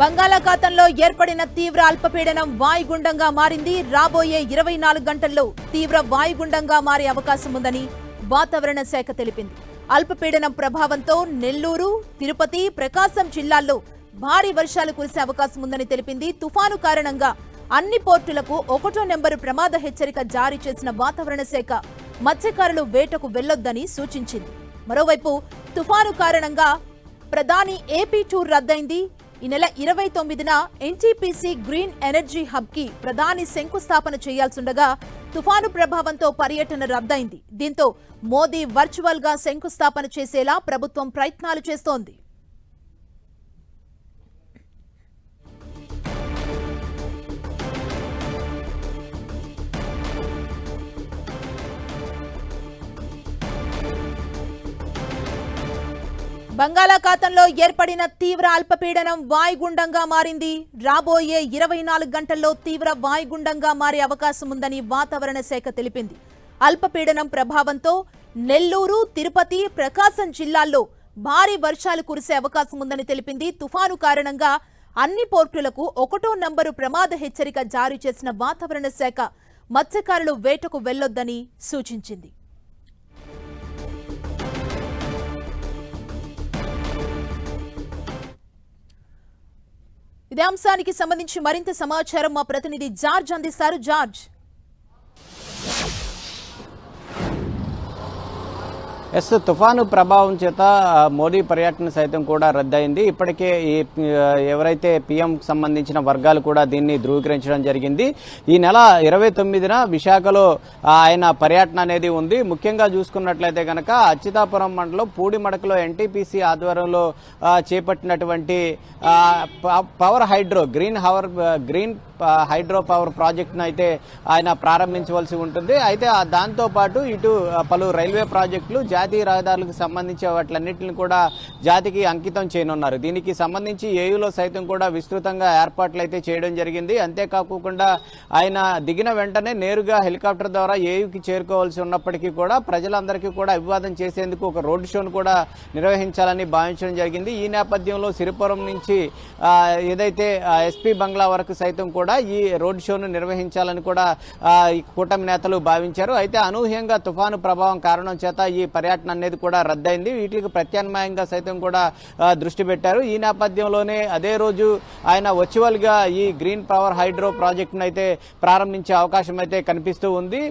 బంగాళాఖాతంలో ఏర్పడిన తీవ్ర అల్పపీడనం వాయుగుండంగా మారింది. రాబోయే ఇరవై నాలుగు గంటల్లో తీవ్ర వాయుగుండంగా మారే అవకాశం ఉందని వాతావరణ శాఖ తెలిపింది. అల్పపీడనం ప్రభావంతో నెల్లూరు తిరుపతి ప్రకాశం జిల్లాల్లో భారీ వర్షాలు కురిసే అవకాశం ఉందని తెలిపింది. తుఫాను కారణంగా అన్ని పోర్టులకు ఒకటో నెంబరు ప్రమాద హెచ్చరిక జారీ చేసిన వాతావరణ శాఖ మత్స్యకారులు వేటకు వెళ్ళొద్దని సూచించింది. మరోవైపు తుఫాను కారణంగా ప్రధాని ఏపీ టూర్ రద్దయింది. ఈ నెల ఇరవై తొమ్మిదిన ఎన్టీపీసీ గ్రీన్ ఎనర్జీ హబ్కి ప్రధాని శంకుస్థాపన చేయాల్సిండగా తుఫాను ప్రభావంతో పర్యటన రద్దయింది. దీంతో మోదీ వర్చువల్గా శంకుస్థాపన చేసేలా ప్రభుత్వం ప్రయత్నాలు చేస్తోంది. బంగాళాఖాతంలో ఏర్పడిన తీవ్ర అల్పపీడనం వాయుగుండంగా మారింది. రాబోయే ఇరవై నాలుగు గంటల్లో తీవ్ర వాయుగుండంగా మారే అవకాశం ఉందని వాతావరణ శాఖ తెలిపింది. అల్పపీడనం ప్రభావంతో నెల్లూరు తిరుపతి ప్రకాశం జిల్లాల్లో భారీ వర్షాలు కురిసే అవకాశం ఉందని తెలిపింది. తుఫాను కారణంగా అన్ని పోర్టులకు ఒకటో నంబరు ప్రమాద హెచ్చరిక జారీ చేసిన వాతావరణ శాఖ మత్స్యకారులు వేటకు వెళ్ళొద్దని సూచించింది. ఇదే అంశానికి సంబంధించి మరింత సమాచారం మా ప్రతినిధి జార్జ్ అందిస్తారు. జార్జ్. ఎస్ తుఫాను ప్రభావం చేత మోడీ పర్యటన సైతం కూడా రద్దయింది. ఇప్పటికే ఈ ఎవరైతే పీఎం సంబంధించిన వర్గాలు కూడా దీన్ని ధృవీకరించడం జరిగింది. ఈ నెల ఇరవై తొమ్మిదిన విశాఖలో ఆయన పర్యటన అనేది ఉంది. ముఖ్యంగా చూసుకున్నట్లయితే కనుక అచ్యుతాపురం మండలం పూడిమడకలో ఎన్టీపీసీ ఆధ్వర్యంలో చేపట్టినటువంటి power hydro green hour green hydro power ప్రాజెక్టును అయితే ఆయన ప్రారంభించవలసి ఉంటుంది. అయితే ఆ దాంతో పాటు ఇటు పలు రైల్వే ప్రాజెక్టులు జాతీయ రహదారులకు సంబంధించి వాటిలన్నింటిని కూడా జాతికి అంకితం చేయనున్నారు. దీనికి సంబంధించి ఏయులో సైతం కూడా విస్తృతంగా ఏర్పాట్లు అయితే చేయడం జరిగింది. అంతేకాకుండా ఆయన దిగిన వెంటనే నేరుగా హెలికాప్టర్ ద్వారా ఏయుకి చేరుకోవాల్సి ఉన్నప్పటికీ కూడా ప్రజలందరికీ కూడా అభివాదం చేసేందుకు ఒక రోడ్ షోను కూడా నిర్వహించాలని భావించడం జరిగింది. ఈ నేపథ్యంలో సిరిపురం నుంచి ఏదైతే ఎస్పీ బంగ్లా వరకు సైతం కూడా ఈ రోడ్ షోను నిర్వహించాలని కూడా ఈ కూటమి నేతలు భావించారు. అయితే అనూహ్యంగా తుఫాను ప్రభావం కారణం చేత ఈ పర్యటన అనేది కూడా రద్దయింది. వీటికి ప్రత్యామ్నాయంగా సైతం కూడా దృష్టి పెట్టారు. ఈ నేపథ్యంలోనే అదే రోజు ఆయన వర్చువల్గా ఈ గ్రీన్ పవర్ హైడ్రో ప్రాజెక్టును అయితే ప్రారంభించే అవకాశం అయితే కనిపిస్తూ ఉంది.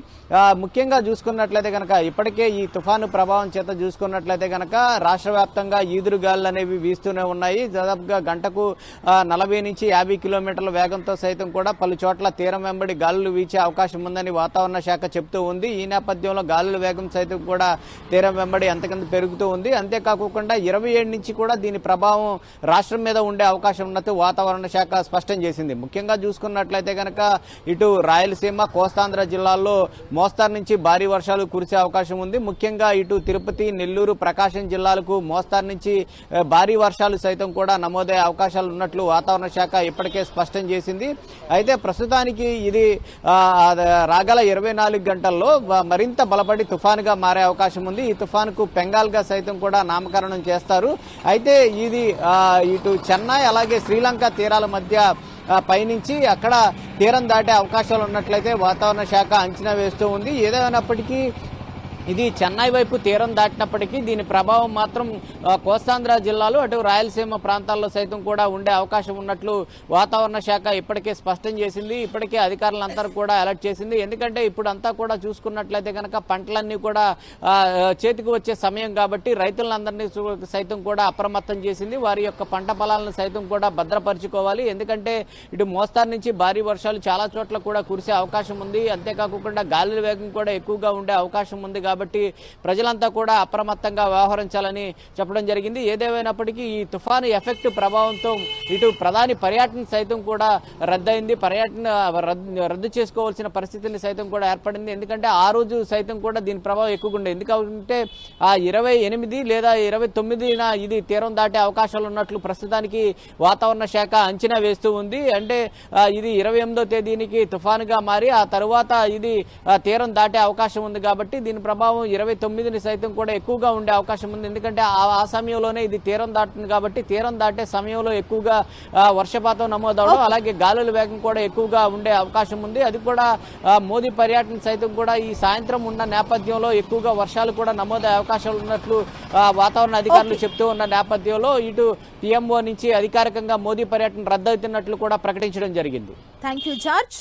ముఖ్యంగా చూసుకున్నట్లయితే కనుక ఇప్పటికే ఈ తుఫాను ప్రభావం చేత చూసుకున్నట్లయితే కనుక రాష్ట్ర వ్యాప్తంగా ఈదురుగాలు అనేవి వీస్తూనే ఉన్నాయి. దాదాపుగా గంటకు నలభై నుంచి యాభై కిలోమీటర్ల వేగంతో సైతం కూడా పలు చోట్ల తీరం వెంబడి గాలులు వీచే అవకాశం ఉందని వాతావరణ శాఖ చెప్తూ ఉంది. ఈ నేపథ్యంలో గాలుల వేగం సైతం కూడా తీరం వెంబడి అంతకంత పెరుగుతూ ఉంది. అంతేకాకుండా ఇరవై ఏడు నుంచి కూడా దీని ప్రభావం రాష్ట్రం మీద ఉండే అవకాశం ఉన్నట్టు వాతావరణ శాఖ స్పష్టం చేసింది. ముఖ్యంగా చూసుకున్నట్లయితే కనుక ఇటు రాయలసీమ కోస్తాంధ్ర జిల్లాల్లో మోస్తారు నుంచి భారీ వర్షాలు కురిసే అవకాశం ఉంది. ముఖ్యంగా ఇటు తిరుపతి నెల్లూరు ప్రకాశం జిల్లాలకు మోస్తారు నుంచి భారీ వర్షాలు సైతం కూడా నమోదయ్యే అవకాశాలు ఉన్నట్లు వాతావరణ శాఖ ఇప్పటికే స్పష్టం చేసింది. అయితే ప్రస్తుతానికి ఇది రాగల ఇరవై నాలుగు గంటల్లో మరింత బలపడి తుఫానుగా మారే అవకాశం ఉంది. ఈ తుఫానుకు బెంగాల్గా సైతం కూడా నామకరణం చేస్తారు. అయితే ఇది ఇటు చెన్నై అలాగే శ్రీలంక తీరాల మధ్య పయనించి అక్కడ తీరం దాటే అవకాశాలు ఉన్నట్లయితే వాతావరణ శాఖ అంచనా వేస్తూ ఉంది. ఏదైనప్పటికీ ఇది చెన్నై వైపు తీరం దాటినప్పటికీ దీని ప్రభావం మాత్రం కోస్తాంధ్ర జిల్లాలో అటు రాయలసీమ ప్రాంతాల్లో సైతం కూడా ఉండే అవకాశం ఉన్నట్లు వాతావరణ శాఖ ఇప్పటికే స్పష్టం చేసింది. ఇప్పటికే అధికారులందరూ కూడా అలర్ట్ చేసింది. ఎందుకంటే ఇప్పుడు అంతా కూడా చూసుకున్నట్లయితే కనుక పంటలన్నీ కూడా చేతికి వచ్చే సమయం కాబట్టి రైతులందరినీ చూ- సైతం కూడా అప్రమత్తం చేసింది. వారి యొక్క పంట పొలాలను సైతం కూడా భద్రపరుచుకోవాలి. ఎందుకంటే ఇటు మోస్తారు నుంచి భారీ వర్షాలు చాలా చోట్ల కూడా కురిసే అవకాశం ఉంది. అంతేకాకుండా గాలి వేగం కూడా ఎక్కువగా ఉండే అవకాశం ఉంది కాబట్టి ప్రజలంతా కూడా అప్రమత్తంగా వ్యవహరించాలని చెప్పడం జరిగింది. ఏదేమైనప్పటికీ ఈ తుఫాను ఎఫెక్ట్ ప్రభావంతో ఇటు ప్రధాని పర్యటన సైతం కూడా రద్దయింది. పర్యటన రద్దు రద్దు చేసుకోవాల్సిన పరిస్థితిని సైతం కూడా ఏర్పడింది. ఎందుకంటే ఆ రోజు సైతం కూడా దీని ప్రభావం ఎక్కువగా ఉండే. ఎందుకంటే ఆ ఇరవై ఎనిమిది లేదా ఇరవై తొమ్మిదిన ఇది తీరం దాటే అవకాశాలు ఉన్నట్లు ప్రస్తుతానికి వాతావరణ శాఖ అంచనా వేస్తూ ఉంది. అంటే ఇది ఇరవై ఎనిమిదో తేదీనికి తుఫానుగా మారి ఆ తరువాత ఇది తీరం దాటే అవకాశం ఉంది కాబట్టి దీని ప్రభావం ప్రభావం ఇరవై తొమ్మిదిని సైతం కూడా ఎక్కువగా ఉండే అవకాశం ఉంది. ఎందుకంటే ఆ ఆ సమయంలోనే ఇది తీరం దాటుతుంది కాబట్టి తీరం దాటే సమయంలో ఎక్కువగా వర్షపాతం నమోదవడం అలాగే గాలుల వేగం కూడా ఎక్కువగా ఉండే అవకాశం ఉంది. అది కూడా మోదీ పర్యటన సైతం కూడా ఈ సాయంత్రం ఉన్న నేపథ్యంలో ఎక్కువగా వర్షాలు కూడా నమోదయ్యే అవకాశాలు ఉన్నట్లు వాతావరణ అధికారులు చెప్తూ ఉన్న నేపథ్యంలో ఇటు పిఎంఓ నుంచి అధికారికంగా మోదీ పర్యటన రద్దవుతున్నట్లు కూడా ప్రకటించడం జరిగింది. Thank you George